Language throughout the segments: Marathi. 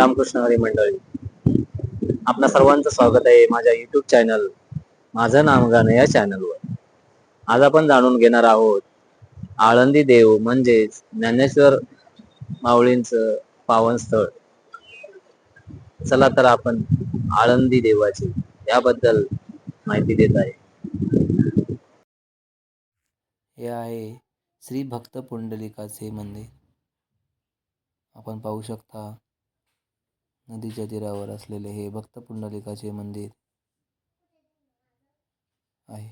रामकृष्ण हरी मंडळी. आपणा सर्वांचं स्वागत आहे माझ्या युट्यूब चॅनल माझं नाम गाणं या चॅनलवर आज आपण जाणून घेणार आहोत आळंदी देव म्हणजेच ज्ञानेश्वर माऊलींचं पावन स्थळ. चला तर आपण आळंदी देवाची याबद्दल माहिती देत आहे. हे आहे श्री भक्त पुंडलिकाचे मंदिर. आपण पाहू शकता नदीच्या तीरावर असलेले हे भक्त पुंडलिकाचे मंदिर आहे.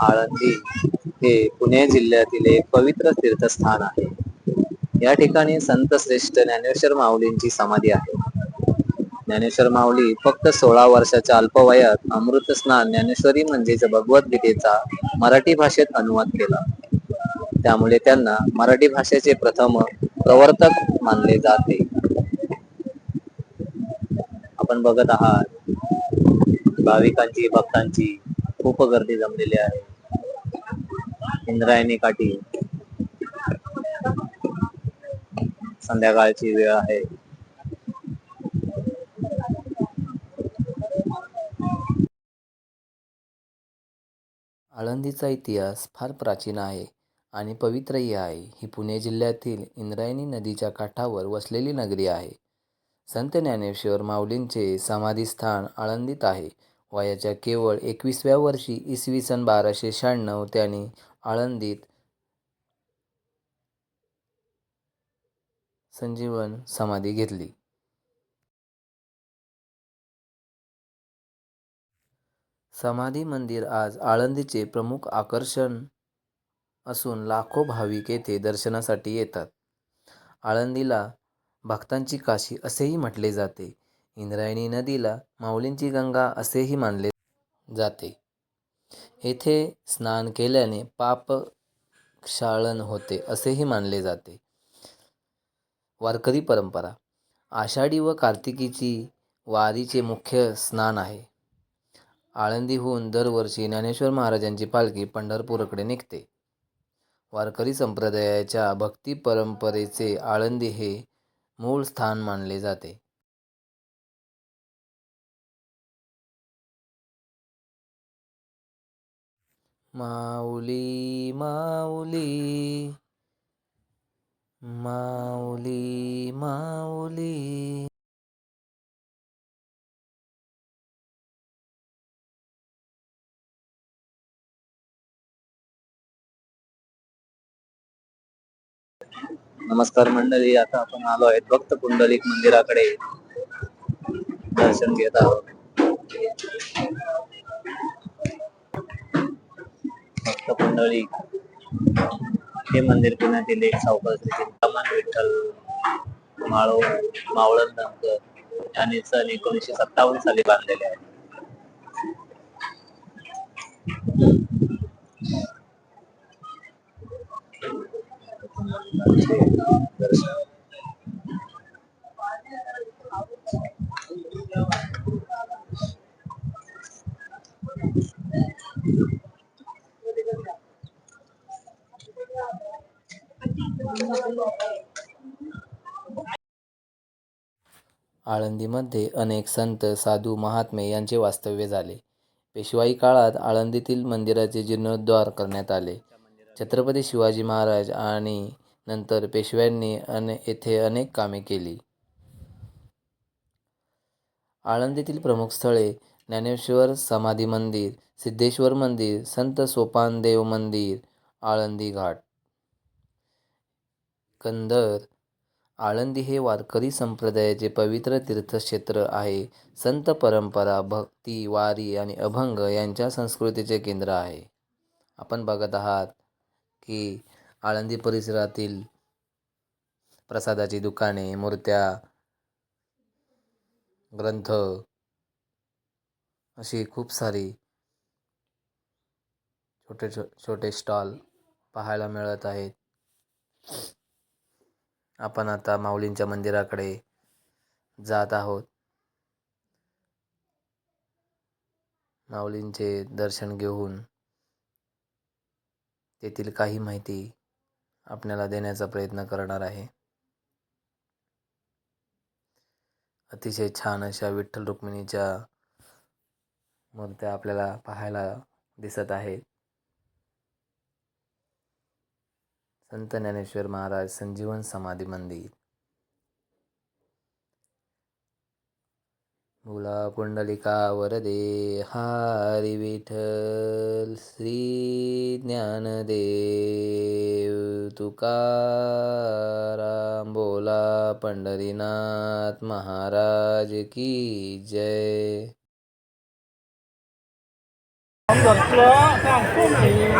आळंदी हे पुणे जिल्ह्यातील एक पवित्र तीर्थस्थान आहे. या ठिकाणी संत श्रेष्ठ ज्ञानेश्वर माऊलींची समाधी आहे. ज्ञानेश्वर माऊली फक्त सोळा वर्षाच्या अल्पवयात अमृत स्नान ज्ञानेश्वरी म्हणजेच भगवद्गीतेचा मराठी भाषेत अनुवाद केला. त्यामुळे त्यांना मराठी भाषेचे प्रथम प्रवर्तक मानले जाते. आपण बघत आहात. भाविकांची भक्तांची खूप गर्दी जमलेली आहे. इंद्रायणी काठी. संध्याकाळची वेळ आहे. आळंदीचा इतिहास फार प्राचीन आहे आणि पवित्रही आहे. ही पुणे जिल्ह्यातील इंद्रायणी नदीच्या काठावर वसलेली नगरी आहे. संत ज्ञानेश्वर माऊलींचे समाधीस्थान आळंदीत आहे. वयाच्या केवळ एकवीसव्या वर्षी इसवी सन बाराशे शहाण्णव त्यांनी आळंदीत संजीवन समाधी घेतली. समाधी मंदिर आज आळंदीचे प्रमुख आकर्षण असून लाखो भाविक येथे दर्शनासाठी येतात. आळंदीला भक्तांची काशी असेही म्हटले जाते. इंद्रायणी नदीला माऊलींची गंगा असेही मानले जाते. येथे स्नान केल्याने पाप क्षालन होते असेही मानले जाते. वारकरी परंपरा. आषाढी व कार्तिकीची वारीचे मुख्य स्नान आहे. आळंदीहून दरवर्षी ज्ञानेश्वर महाराजांची पालखी पंढरपूरकडे निघते. वारकरी संप्रदायाच्या भक्ती परंपरेचे आळंदी हे मूळ स्थान मानले जाते. माऊली माऊली. माऊली माऊली. नमस्कार मंडळी आता आपण आलो आहेत भक्त पुंडलिक मंदिराकडे. दर्शन घेत आहोत. भक्त मंडळी हे मंदिर पुण्यातील एक सावकार श्री चिंतामण विठ्ठल माळो मावळंदकर यांनी सन एकोणीसशे सत्तावन्न साली बांधलेले आहे. दर्शन आळंदीमध्ये अनेक संत साधू महात्मे यांचे वास्तव्य झाले. पेशवाई काळात आळंदीतील मंदिराचे जीर्णोद्धार करण्यात आले. छत्रपती शिवाजी महाराज आणि नंतर पेशव्यांनी अने येथे अनेक कामे केली. आळंदीतील प्रमुख स्थळे ज्ञानेश्वर समाधी मंदिर सिद्धेश्वर मंदिर संत सोपानदेव मंदिर आळंदी घाट. कंदर. आळंदी हे वारकरी संप्रदायाचे पवित्र तीर्थक्षेत्र आहे संत परंपरा भक्ती वारी आणि अभंग यांच्या संस्कृतीचे केंद्र आहे. आपण बघत आहात की आळंदी परिसरातील प्रसादाची दुकाने मूर्त्या ग्रंथ अशी खूप सारी छोटे छो छोटे स्टॉल पाहायला मिळत आहेत. आपण आता माऊलींच्या मंदिराकडे जात आहोत. माऊलींचे दर्शन घेऊन तेथील काही माहिती आपल्याला देण्याचा प्रयत्न करणार आहे. अतिशय छान अशा विठ्ठल रुक्मिणीच्या मूर्त्या आपल्याला पाहायला दिसत आहेत. संत ज्ञानेश्वर महाराज संजीवन समाधी मंदिर. मुला पुंडलिका वरदे हारी विठल श्री ज्ञानदेव तुकाराम बोला पंढरीनाथ महाराज की जय. जय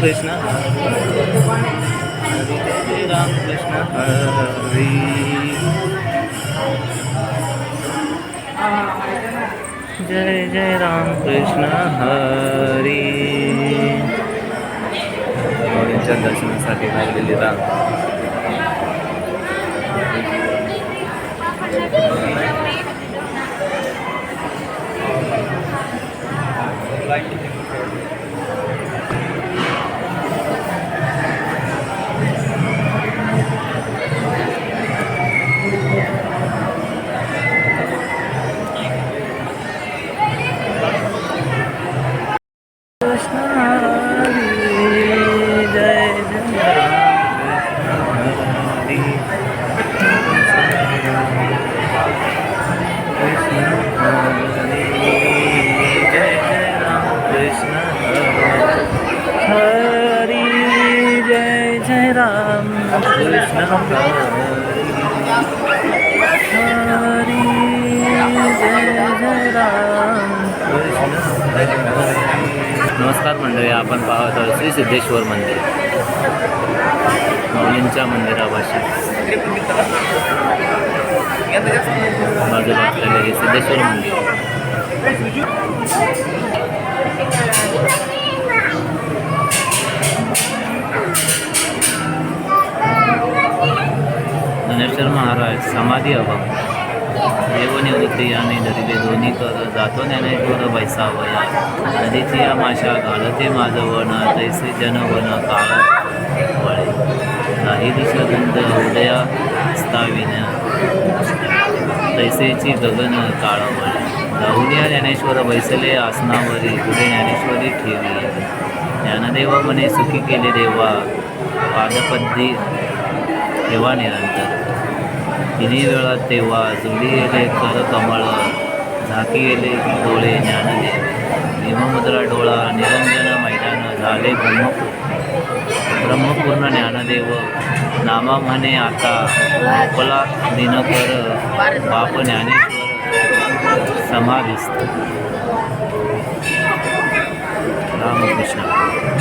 कृष्ण हरी राम कृष्ण हरी। जय जय राम कृष्ण हरी। माऊलींच्या दर्शनासाठी लागलेली रांग कृष्ण आपण पाहत आहोत श्री सिद्धेश्वर मंदिर. माऊलींच्या मंदिरापाशी. बाजूला असलेलं हे सिद्धेश्वर मंदिर. ज्ञानेश्वर महाराज समाधी अभाव. देवनिवृत्ती याने धरिले दोन्ही कर जातो ज्ञानेश्वर बैसावया नदीची या माशा घालते माझं वन तैसे जनवन काळ वळे. काही दिशगंध हृदया स्ताविन तैसेची गगन काळ वळे. राहुल्या ज्ञानेश्वर बैसले आसनावरी. पुढे ज्ञानेश्वरी ठेवी. ज्ञानदेव मने सुखी केले देवा. पादपद्धी ठेवा निरंतर. तिन्ही वेळा तेव्हा जुडी येले कर कमळ. झाकी डोळे ज्ञानदेव भीममुद्रा डोळा निरंजन मैदान झाले ब्रह्मपूर ब्रह्मपूर्ण ज्ञानदेव नामा म्हणे आता मोकला दिनकर बाप ज्ञानेश्वर समाधिस्थ. रामकृष्ण.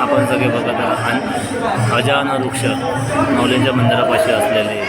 आपण सगळे बघत आहात. अजान वृक्ष माऊलींच्या मंदिरापाशी असलेले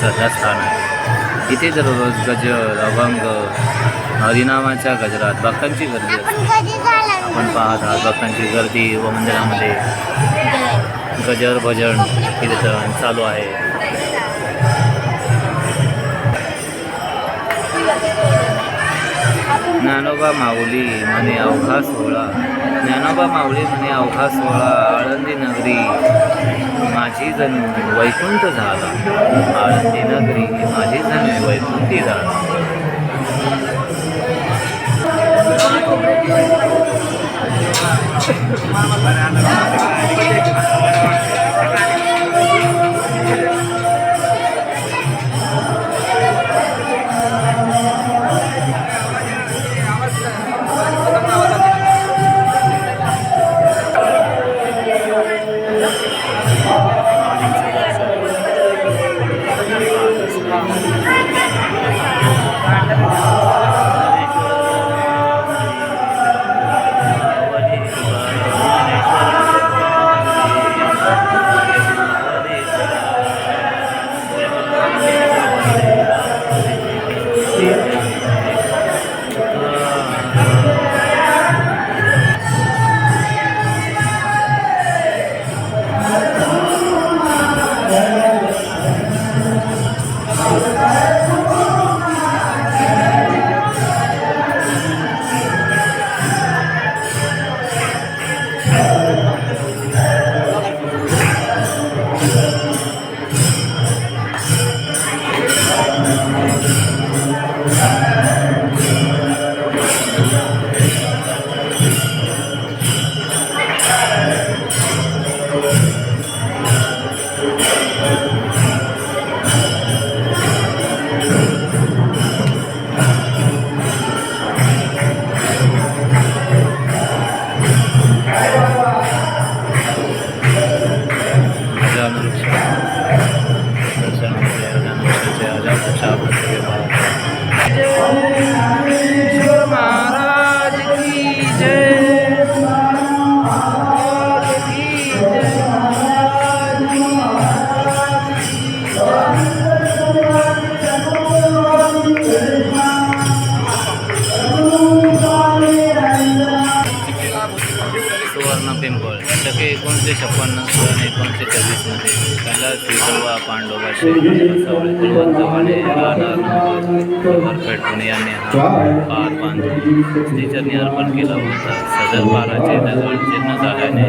भक्तांचे श्रद्धास्थान आहे. इथे दररोज गजर अभंग हरिनामाच्या गजरात भक्तांची गर्दी असते. आपण पाहत आहात भक्तांची गर्दी व मंदिरामध्ये गजर भजन कीर्तन चालू आहे. ज्ञानोबा माऊली म्हणे अवघा सोहळा. ज्ञानोबा माऊली म्हणे अवघा सोहळा आळंदी नगरी माझी जणू वैकुंठ झाला. आळंदी नगरी माझी जणू वैकुंठी झाला. पांडोबा शेठ यांनी हा पार बांधून अर्पण केला होता सदर पाराचे दगड चिन्ह झाल्याने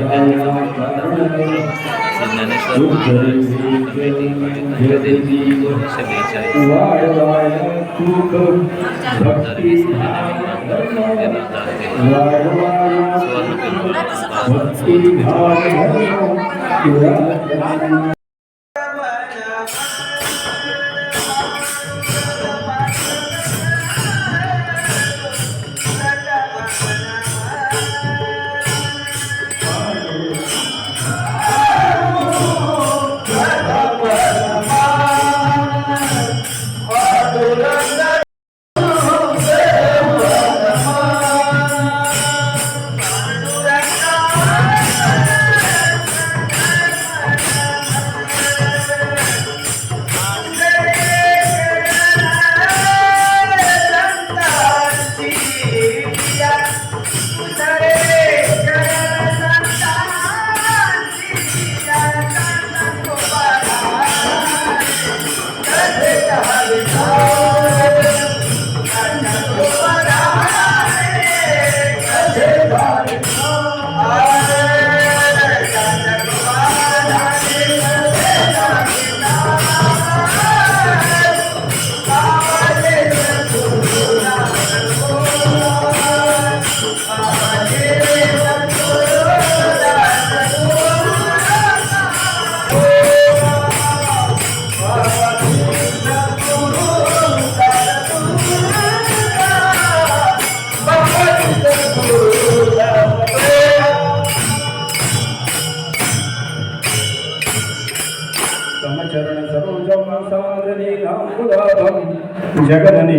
ज्ञानेश्वर महाराज कमिटी भाविकांच्या बेचाळीस सुवर्ण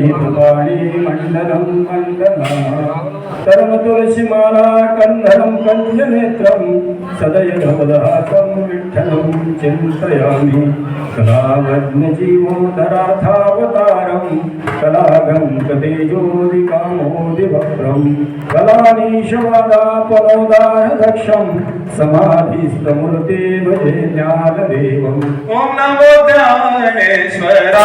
जगदनिहितवाणी मण्डलं मण्डला तरम तुलसीमाला कन्धरं कन्यनेत्रं सदयभवदातं विठ्ठलं चिन्तयामि। कलावज्ञजीवोदराथावतारं कलागं कतेजोदिकामोदिवक्त्रं कलानीशवादापनोदारदक्षं समाधिस्तमूर्ते भजे ज्ञानदेवम्। ॐ नमो ज्ञानेश्वरा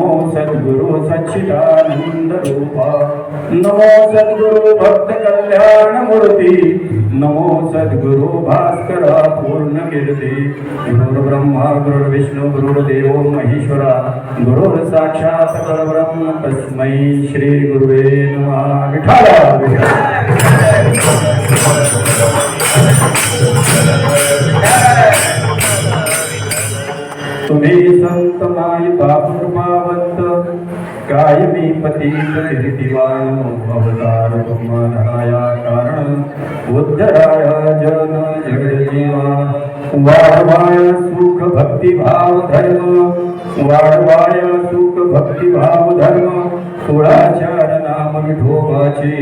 नमो सद्गुरु सच्चिदानंद रूपा। नमो सद्गुरु भक्त कल्याण मूर्ती। नमो सद्गुरु भास्करा पूर्ण कीर्ती। गुरु ब्रह्मा गुरुर् विष्णू गुरुर्देव महेश्वरा। गुरुर् साक्षात परब्रह्म तस्मै श्री गुरुवे नमः। विठाला तुम्ही संत माय पावंत काय मी पतीत कीर्तिवान अवतार तुम्हाराया कारण उद्धराया जन जगजीवा वाढवाय सुख भक्ती भाव धर्म, वाढवाय सुख भक्ती भाव धर्म सोळाचार नाम विठोबाचे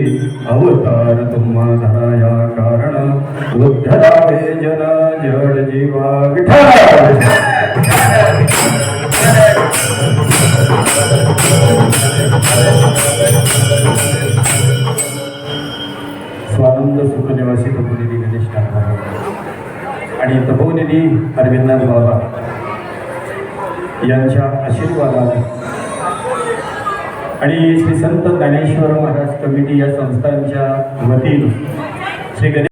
अवतार तुम्हाराया कारण उद्धरावे जन जड जीवा। विठ्ठला स्वानंद सुखनिवासी तपोनिधी गणेश आणि तपोनिधी अरविंदनाथ बाबा यांच्या आशीर्वादाने. आणि श्री संत ज्ञानेश्वर महाराज कमिटी या संस्थांच्या वतीनं श्री गणेश